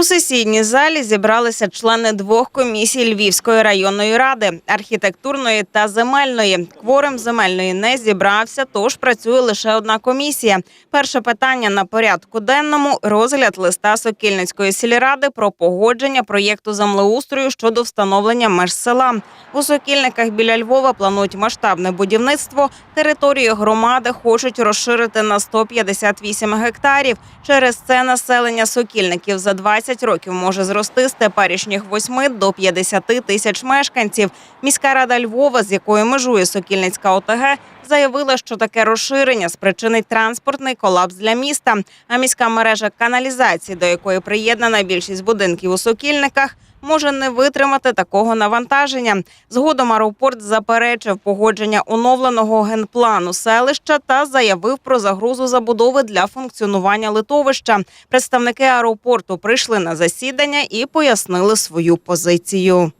У сесійній залі зібралися члени двох комісій Львівської районної ради архітектурної та земельної. Кворум земельної не зібрався, тож працює лише одна комісія. Перше питання на порядку денному розгляд листа Сокільницької сільради про погодження проєкту землеустрою щодо встановлення меж села. У Сокільниках біля Львова планують масштабне будівництво. Територію громади хочуть розширити на 158 гектарів. Через це населення сокільників за 20 років може зрости з теперішніх 8 до 50 тисяч мешканців. Міська рада Львова, з якою межує Сокільницька ОТГ, заявила, що таке розширення спричинить транспортний колапс для міста. А міська мережа каналізації, до якої приєднана більшість будинків у Сокільниках, може не витримати такого навантаження. Згодом аеропорт заперечив погодження оновленого генплану селища та заявив про загрозу забудови для функціонування литовища. Представники аеропорту прийшли на засідання і пояснили свою позицію.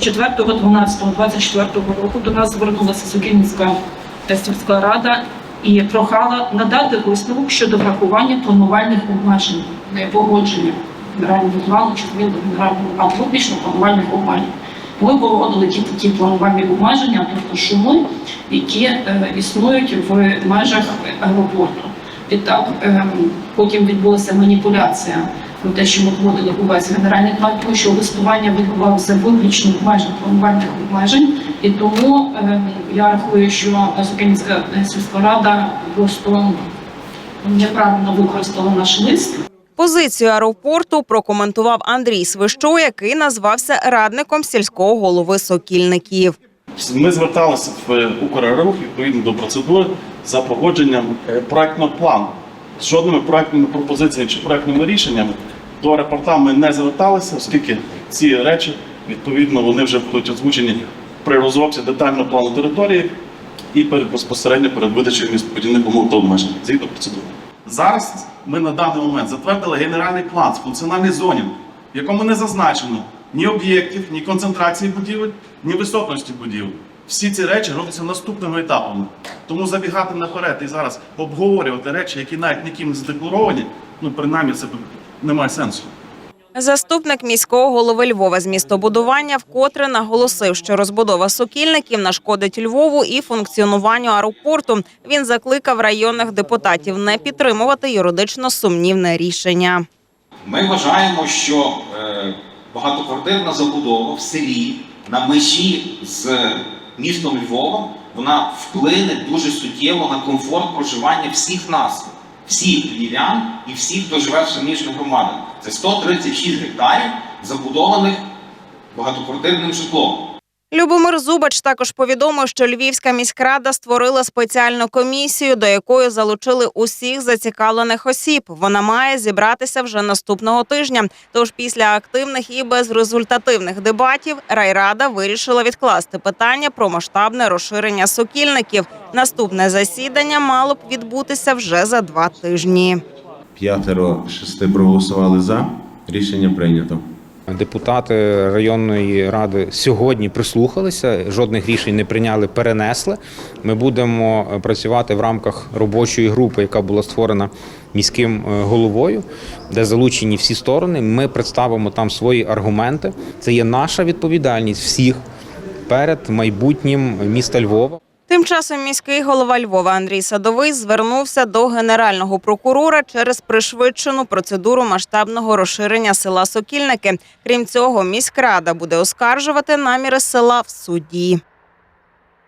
4.12.24 року до нас звернулася Сокільницька сільська рада і прохала надати висновок щодо врахування планувальних обмежень не погодження генерального плану змін до генерального плану публічно планувальних обмежень. Ми погодили ті такі планувальні обмеження, тобто шуми, які е, існують в межах аеропорту. Відтак ем, потім відбулася маніпуляція про те, що ми вводили увесь генеральний план, тому що листування відбувалося виключно в межах планувальних обмежень, і тому ем, я рахую, що Сокільницька сільська рада просто неправильно використала наш лист. Позицію аеропорту прокоментував Андрій Свищо, який назвався радником сільського голови Сокільників. Ми зверталися в Украерорух відповідно до процедури за погодженням е, проектного плану. З жодними проектними пропозиціями чи проектними рішеннями до аеропорта ми не зверталися, оскільки ці речі відповідно вони вже будуть озвучені при розробці детального плану території і перед безпосередньо перед видачею містобудівних умов та обмежень згідно процедури. Зараз ми на даний момент затвердили генеральний план з функціональних зонів, в якому не зазначено ні об'єктів, ні концентрації будівель, ні висотності будівель. Всі ці речі робляться наступними етапами. Тому забігати наперед і зараз обговорювати речі, які навіть ніким не задекларовані, ну принаймні це немає сенсу. Заступник міського голови Львова з містобудування вкотре наголосив, що розбудова сокільників нашкодить Львову і функціонуванню аеропорту. Він закликав районних депутатів не підтримувати юридично сумнівне рішення. Ми вважаємо, що е, багатоквартирна забудова в селі на межі з містом Львовом вона вплине дуже суттєво на комфорт проживання всіх нас, всіх львів'ян і всіх, хто живе в суміжних громадах. Це 136 гектарів забудованих багатоквартирним житлом. Любомир Зубач також повідомив, що Львівська міськрада створила спеціальну комісію, до якої залучили усіх зацікавлених осіб. Вона має зібратися вже наступного тижня. Тож після активних і безрезультативних дебатів райрада вирішила відкласти питання про масштабне розширення сокільників. Наступне засідання мало б відбутися вже за два тижні. П'ятеро шести проголосували за. Рішення прийнято. Депутати районної ради сьогодні прислухалися, жодних рішень не прийняли, перенесли. Ми будемо е, працювати в рамках робочої групи, яка була створена міським е, головою, де залучені всі сторони. Ми представимо там свої аргументи. Це є наша відповідальність всіх перед майбутнім міста Львова. Тим часом міський голова Львова Андрій Садовий звернувся до генерального прокурора через пришвидшену процедуру масштабного розширення села Сокільники. Крім цього, міськрада буде оскаржувати наміри села в суді.